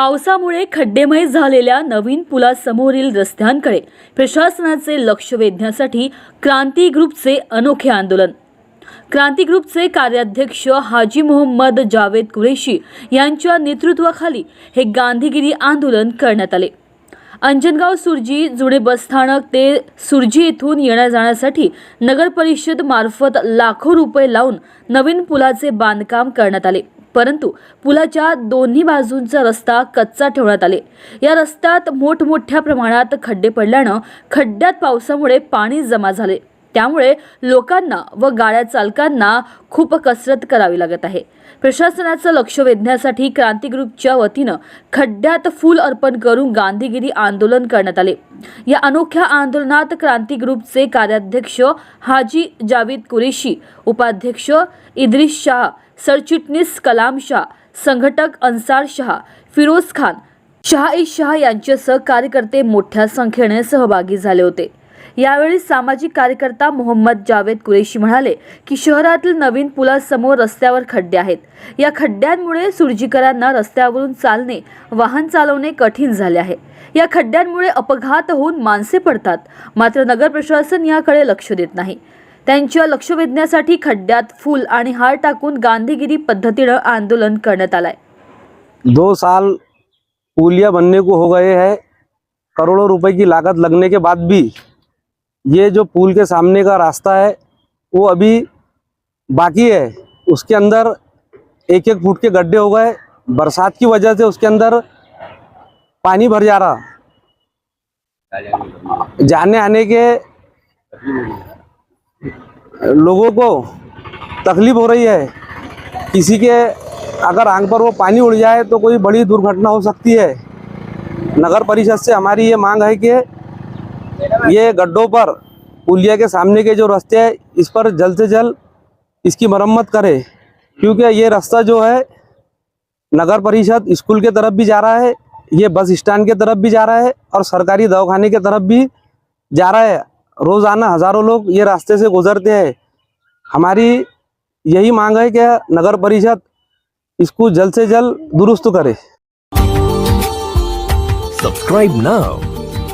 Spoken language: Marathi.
पावसामुळे खड्डेमय झालेल्या नवीन पुलासमोरील रस्त्यांकडे प्रशासनाचे लक्ष वेधण्यासाठी क्रांती ग्रुपचे अनोखे आंदोलन. क्रांती ग्रुपचे कार्याध्यक्ष हाजी मोहम्मद जावेद कुरेशी यांच्या नेतृत्वाखाली हे गांधीगिरी आंदोलन करण्यात आले. अंजनगाव सुरजी जुने बसस्थानक ते सुरजी येथून येण्या जाण्यासाठी नगर परिषद मार्फत लाखो रुपये लावून नवीन पुलाचे बांधकाम करण्यात आले. परंतु पुलाच्या दोन्ही बाजूंचा रस्ता कच्चा ठेवण्यात आले. या रस्त्यात मोठमोठ्या प्रमाणात खड्डे पडल्यानं खड्ड्यात पावसामुळे पाणी जमा झाले. त्यामुळे लोकांना व गाड्या चालकांना खूप कसरत करावी लागत आहे. प्रशासनाचं लक्ष वेधण्यासाठी क्रांती ग्रुपच्या वतीनं खड्ड्यात फूल अर्पण करून गांधीगिरी आंदोलन करण्यात आले. या अनोख्या आंदोलनात क्रांती ग्रुपचे कार्याध्यक्ष हाजी जावेद कुरेशी उपाध्यक्ष इद्रिस शाह सरचिटणीस कलाम शाह संघटक अन्सार शाह फिरोज खान शहाई शाह यांच्यासह कार्यकर्ते मोठ्या संख्येने सहभागी झाले होते. यावेळी सामाजिक कार्यकर्ता मोहम्मद जावेद कुरेशी म्हणाले की शहरातील नवीन पुलासमोर रस्त्यावर खड्डे आहेत. या खड्ड्यांमुळे सुरजीकरांना रस्त्यावरून चालणे वाहन चालवणे कठीण झाले आहे. या खड्ड्यांमुळे अपघात होऊन माणसे पडतात. मात्र नगर प्रशासन याकडे लक्ष देत नाही. त्यांच्या लक्ष वेधण्यासाठी खड्ड्यात फूल आणि हार टाकून गांधीगिरी पद्धतीनं आंदोलन करण्यात आलंय. दो साल पुलिया बनने को हो गए है. करोड़ों रुपए की लागत लगने के बाद भी ये जो पुल के सामने का रास्ता है, वो अभी बाकी है। उसके अंदर एक एक फुट के गड्ढे हो गए। बरसात की वजह से उसके अंदर पानी भर जा रहा। जाने आने के लोगों को तकलीफ़ हो रही है। किसी के अगर आँख पर वो पानी उड़ जाए तो कोई बड़ी दुर्घटना हो सकती है। नगर परिषद से हमारी ये मांग है कि ये गड्ढों पर पुलिया के सामने के जो रास्ते हैं, इस पर जल्द से जल्द इसकी मरम्मत करे। क्योंकि ये रास्ता जो है, नगर परिषद स्कूल के तरफ़ भी जा रहा है, ये बस स्टैंड के तरफ़ भी जा रहा है और सरकारी दवाखाने के तरफ़ भी जा रहा है। रोज़ाना हज़ारों लोग ये रास्ते से गुजरते हैं। हमारी यही मांग है कि नगर परिषद इसको जल्द से जल्द दुरुस्त करे। Subscribe now